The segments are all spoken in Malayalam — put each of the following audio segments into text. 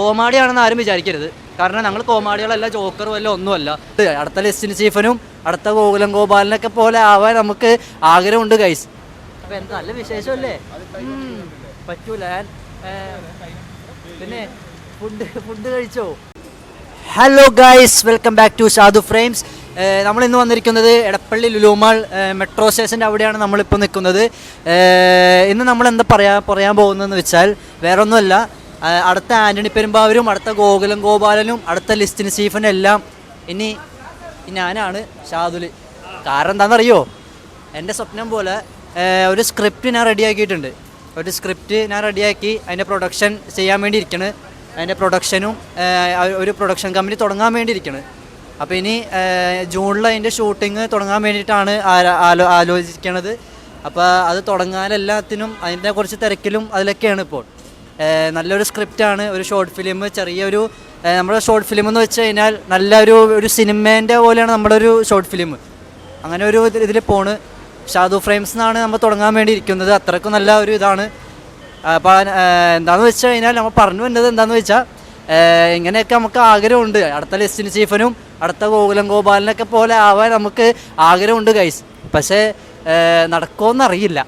കോമാളിയാണെന്ന് ആരും വിചാരിക്കരുത്. കാരണം ഞങ്ങൾ കോമാടികളല്ല ജോക്കറും അല്ല ഒന്നുമല്ല. അടുത്ത ലെസ്റ്റിൻ ചീഫനും അടുത്ത ഗോകുലം ഗോപാലനൊക്കെ പോലെ ആവാൻ നമുക്ക് ആഗ്രഹമുണ്ട് ഗൈസ് അപ്പോൾ എന്താ നല്ല വിശേഷമല്ലേ? പറ്റൂല. പിന്നെ ഫുഡ് ഫുഡ് കഴിച്ചോ? Hello guys welcome back to Shadu frames നമ്മൾ ഇന്ന് വന്നിരിക്കുന്നത് എടപ്പള്ളി ലുലുമാൾ മെട്രോ സ്റ്റേഷന്റെ അവിടെയാണ് നമ്മളിപ്പോൾ നിൽക്കുന്നത്. ഇന്ന് നമ്മൾ എന്താ പറയാ പറയാൻ പോകുന്നതെന്ന് വെച്ചാൽ വേറെ ഒന്നുമല്ല ഏഹ് അടുത്ത ആന്റണി പെരുമ്പാവരും അടുത്ത ഗോകുലം ഗോപാലനും അടുത്ത ലിസ്റ്റിന് സ്റ്റീഫനും എല്ലാം ഇനി ഞാനാണ് ഷാദുൽ കാരണം എന്താണെന്നറിയോ? എന്റെ സ്വപ്നം പോലെ ഒരു സ്ക്രിപ്റ്റ് ഞാൻ റെഡിയാക്കിയിട്ടുണ്ട് ഒരു സ്ക്രിപ്റ്റ് ഞാൻ റെഡിയാക്കി അതിന്റെ പ്രൊഡക്ഷൻ ചെയ്യാൻ വേണ്ടി ഇരിക്കണ് അതിന്റെ പ്രൊഡക്ഷനും ഒരു പ്രൊഡക്ഷൻ കമ്പനി തുടങ്ങാൻ വേണ്ടി ഇരിക്കണ് അപ്പോൾ ഇനി ജൂണിൽ അതിന്റെ ഷൂട്ടിങ് തുടങ്ങാൻ വേണ്ടിയിട്ടാണ് ആലോ ആലോചിക്കണത്. അപ്പോൾ അത് തുടങ്ങാൻ എല്ലാത്തിനും അതിന്റെ കുറച്ച് തിരക്കിലും അതിലൊക്കെയാണ് ഇപ്പോൾ. നല്ലൊരു സ്ക്രിപ്റ്റാണ് ഒരു ഷോർട്ട് ഫിലിം ചെറിയൊരു നമ്മുടെ ഷോർട്ട് ഫിലിം എന്ന് വെച്ച് കഴിഞ്ഞാൽ നല്ലൊരു ഒരു സിനിമേന്റെ പോലെയാണ് നമ്മുടെ ഒരു ഷോർട്ട് ഫിലിം അങ്ങനെ ഒരു ഇതിൽ പോണ്. ഷാദു ഫ്രെയിംസ് എന്നാണ് നമ്മൾ തുടങ്ങാൻ വേണ്ടി ഇരിക്കുന്നത്. അത്രയ്ക്കും നല്ല ഒരു ഇതാണ്. അപ്പോൾ എന്താണെന്ന് വെച്ച് കഴിഞ്ഞാൽ നമ്മൾ പറഞ്ഞു വന്നത് എന്താണെന്ന് വെച്ചാൽ ഇങ്ങനെയൊക്കെ നമുക്ക് ആഗ്രഹമുണ്ട്. അടുത്ത ലെസ്റ്റിന് ചീഫനും അടുത്ത ഗോകുലം ഗോപാലനൊക്കെ പോലെ ആവാൻ നമുക്ക് ആഗ്രഹമുണ്ട് ഗൈസ് പക്ഷേ നടക്കുമെന്നറിയില്ല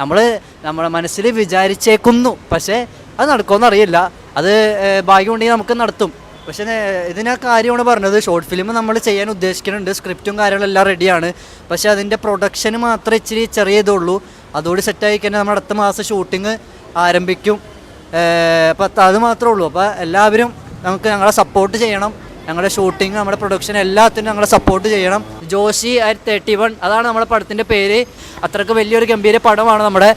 നമ്മൾ നമ്മുടെ മനസ്സിൽ വിചാരിച്ചേക്കുന്നു. പക്ഷേ അത് നടക്കുമെന്ന് അറിയില്ല. അത് ഭാഗ്യമുണ്ടെങ്കിൽ നമുക്ക് നടത്തും. പക്ഷേ ഇതിനെ കാര്യമാണ് പറഞ്ഞത്. ഷോർട്ട് ഫിലിം നമ്മൾ ചെയ്യാൻ ഉദ്ദേശിക്കുന്നുണ്ട്. സ്ക്രിപ്റ്റും കാര്യങ്ങളെല്ലാം റെഡിയാണ് പക്ഷേ അതിന്റെ പ്രൊഡക്ഷൻ മാത്രമേ ഇച്ചിരി ചെറിയ ഇതുള്ളൂ അതോട് സെറ്റായി കഴിഞ്ഞാൽ നമ്മൾ അടുത്ത മാസം ഷൂട്ടിങ് ആരംഭിക്കും. അപ്പം അത് മാത്രമേ ഉള്ളൂ. അപ്പോൾ എല്ലാവരും നമുക്ക് ഞങ്ങളെ സപ്പോർട്ട് ചെയ്യണം. ഞങ്ങളുടെ ഷൂട്ടിങ് നമ്മുടെ പ്രൊഡക്ഷൻ എല്ലാത്തിനും ഞങ്ങളെ സപ്പോർട്ട് ചെയ്യണം. ജോഷി ആയിരത്തി തേർട്ടി വൺ അതാണ് നമ്മുടെ പടത്തിന്റെ പേര്. അത്രയ്ക്ക് വലിയൊരു ഗംഭീര പടമാണ് നമ്മുടെ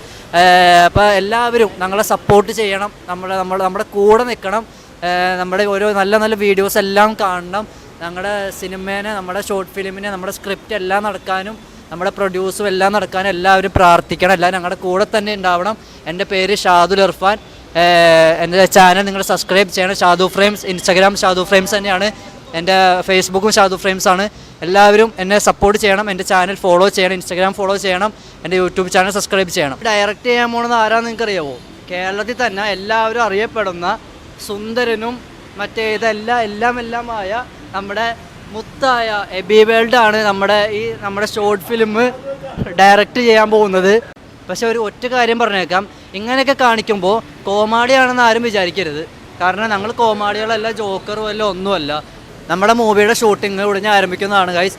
അപ്പോൾ എല്ലാവരും ഞങ്ങളെ സപ്പോർട്ട് ചെയ്യണം. നമ്മുടെ നമ്മൾ നമ്മുടെ കൂടെ നിൽക്കണം. നമ്മുടെ ഓരോ നല്ല നല്ല വീഡിയോസ് എല്ലാം കാണണം. ഞങ്ങളുടെ സിനിമേനെ നമ്മുടെ ഷോർട്ട് ഫിലിമിനെ നമ്മുടെ സ്ക്രിപ്റ്റ് എല്ലാം നടക്കാനും നമ്മുടെ പ്രൊഡ്യൂസും എല്ലാം നടക്കാനും എല്ലാവരും പ്രാർത്ഥിക്കണം. എല്ലാവരും ഞങ്ങളുടെ കൂടെ തന്നെ ഉണ്ടാവണം. എന്റെ പേര് ഷാദുൽ ഇർഫാൻ. എന്റെ ചാനൽ നിങ്ങൾ സബ്സ്ക്രൈബ് ചെയ്യണം. Shadu frames Instagram Shadu frames തന്നെയാണ്. എന്റെ ഫേസ്ബുക്കും ഷാദു ഫ്രെയിംസ് ആണ്. എല്ലാവരും എന്നെ സപ്പോർട്ട് ചെയ്യണം എന്റെ ചാനൽ ഫോളോ ചെയ്യണം ഇൻസ്റ്റാഗ്രാം ഫോളോ ചെയ്യണം എന്റെ യൂട്യൂബ് ചാനൽ സബ്സ്ക്രൈബ് ചെയ്യണം. ഡയറക്റ്റ് ചെയ്യാൻ പോണത് ആരാന്ന് നിങ്ങൾക്ക് അറിയാവോ കേരളത്തിൽ തന്നെ എല്ലാവരും അറിയപ്പെടുന്ന സുന്ദരനും മറ്റേ ഇതെല്ലാം എല്ലാം എല്ലാമായ നമ്മുടെ മുത്തായ എബി വേൾഡ് ആണ് നമ്മുടെ ഈ നമ്മുടെ ഷോർട്ട് ഫിലിം ഡയറക്റ്റ് ചെയ്യാൻ പോകുന്നത്. പക്ഷെ ഒരു ഒറ്റ കാര്യം പറഞ്ഞേക്കാം. ഇങ്ങനെയൊക്കെ കാണിക്കുമ്പോൾ കോമാളിയാണെന്ന് ആരും വിചാരിക്കരുത്. കാരണം ഞങ്ങൾ കോമാളികളല്ല ജോക്കറും അല്ല ഒന്നുമല്ല. നമ്മുടെ മൂവിയുടെ ഷൂട്ടിംഗ് ഉടനെ ആരംഭിക്കുന്നതാണ് ഗൈസ്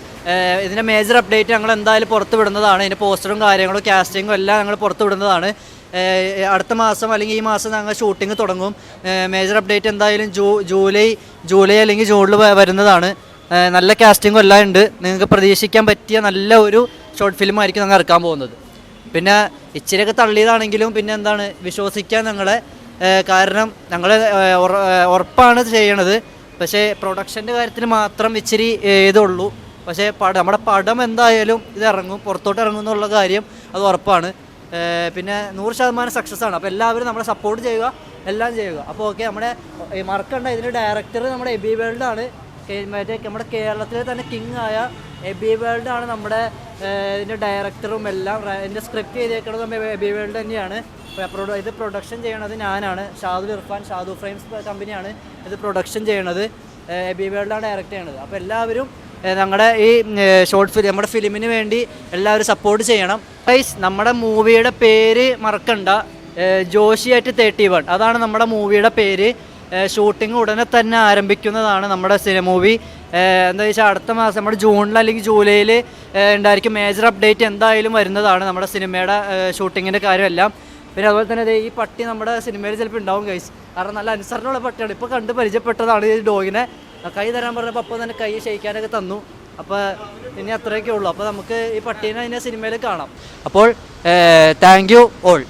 ഇതിന്റെ മേജർ അപ്ഡേറ്റ് ഞങ്ങൾ എന്തായാലും പുറത്ത് വിടുന്നതാണ്. ഇതിന്റെ പോസ്റ്ററും കാര്യങ്ങളും കാസ്റ്റിങ്ങും എല്ലാം ഞങ്ങൾ പുറത്ത് വിടുന്നതാണ്. അടുത്ത മാസം അല്ലെങ്കിൽ ഈ മാസം ഞങ്ങൾ ഷൂട്ടിംഗ് തുടങ്ങും. മേജർ അപ്ഡേറ്റ് എന്തായാലും ജൂ ജൂലൈ ജൂലൈ അല്ലെങ്കിൽ ജൂണിൽ വരുന്നതാണ്. നല്ല കാസ്റ്റിങ്ങും എല്ലാം ഉണ്ട്. നിങ്ങൾക്ക് പ്രതീക്ഷിക്കാൻ പറ്റിയ നല്ല ഒരു ഷോർട്ട് ഫിലിം ആയിരിക്കും ഞങ്ങൾ ഇറക്കാൻ പോകുന്നത്. പിന്നെ ഇച്ചിരിയൊക്കെ തള്ളിയതാണെങ്കിലും പിന്നെ എന്താണ് വിശ്വസിക്കാൻ ഞങ്ങളെ കാരണം ഞങ്ങൾ ഉറപ്പാണ് ചെയ്യണത്. പക്ഷേ പ്രൊഡക്ഷന്റെ കാര്യത്തിൽ മാത്രം ഇച്ചിരി ഇതുള്ളൂ. പക്ഷേ പടം നമ്മുടെ പടം എന്തായാലും ഇത് ഇറങ്ങും പുറത്തോട്ട് ഇറങ്ങും എന്നുള്ള കാര്യം അത് ഉറപ്പാണ്. പിന്നെ നൂറ് ശതമാനം സക്സസ് ആണ്. അപ്പോൾ എല്ലാവരും നമ്മളെ സപ്പോർട്ട് ചെയ്യുക എല്ലാം ചെയ്യുക. അപ്പോൾ ഓക്കെ നമ്മുടെ മറക്കണ്ട ഇതിന്റെ ഡയറക്ടർ നമ്മുടെ എബി വേൾഡ് ആണ്. കേ- മറ്റേ നമ്മുടെ കേരളത്തിലെ തന്നെ കിങ് ആയ എബി വേൾഡ് ആണ് നമ്മുടെ ഇതിന്റെ ഡയറക്ടറും എല്ലാം എന്റെ സ്ക്രിപ്റ്റ് ചെയ്തേക്കുന്നത് എബി വേൾഡ് തന്നെയാണ്. ഇത് പ്രൊഡക്ഷൻ ചെയ്യണത് ഞാനാണ്. ഷാദു ഇർഫാൻ ഷാദു ഫ്രെയിംസ് കമ്പനിയാണ് ഇത് പ്രൊഡക്ഷൻ ചെയ്യണത്. എബി വേൾഡാണ് ഡയറക്റ്റ് ചെയ്യണത്. അപ്പോൾ എല്ലാവരും ഞങ്ങളുടെ ഈ ഷോർട്ട് ഫിലിം നമ്മുടെ ഫിലിമിന് വേണ്ടി എല്ലാവരും സപ്പോർട്ട് ചെയ്യണം. ഗൈസ് നമ്മുടെ മൂവിയുടെ പേര് മറക്കണ്ട. ഏഹ് ജോഷി ആയിട്ട് തേർട്ടി വൺ അതാണ് നമ്മുടെ മൂവിയുടെ പേര്. ഷൂട്ടിംഗ് ഉടനെ തന്നെ ആരംഭിക്കുന്നതാണ് നമ്മുടെ സിനിമ മൂവി എന്താ വെച്ചാൽ അടുത്ത മാസം നമ്മുടെ ജൂണിൽ അല്ലെങ്കിൽ ജൂലൈയിൽ ഉണ്ടായിരിക്കും മേജർ അപ്ഡേറ്റ് എന്തായാലും വരുന്നതാണ് നമ്മുടെ സിനിമയുടെ ഷൂട്ടിങ്ങിന്റെ കാര്യമെല്ലാം. പിന്നെ അതുപോലെ തന്നെ ഈ പട്ടി നമ്മുടെ സിനിമയിൽ ചിലപ്പോൾ ഉണ്ടാവും കൈസ് കാരണം നല്ല അനുസരണമുള്ള പട്ടിയാണ്. ഇപ്പോൾ കണ്ട് പരിചയപ്പെട്ടതാണ് ഈ ഡോഗിനെ. കൈ തരാൻ പറഞ്ഞപ്പോൾ അപ്പോൾ തന്നെ കൈ ഷെയ്ക്കാനൊക്കെ തന്നു. അപ്പോൾ ഇനി അത്രയൊക്കെ ഉള്ളൂ. അപ്പോൾ നമുക്ക് ഈ പട്ടീനെ അതിനെ സിനിമയിൽ കാണാം. അപ്പോൾ താങ്ക് യു ഓൾ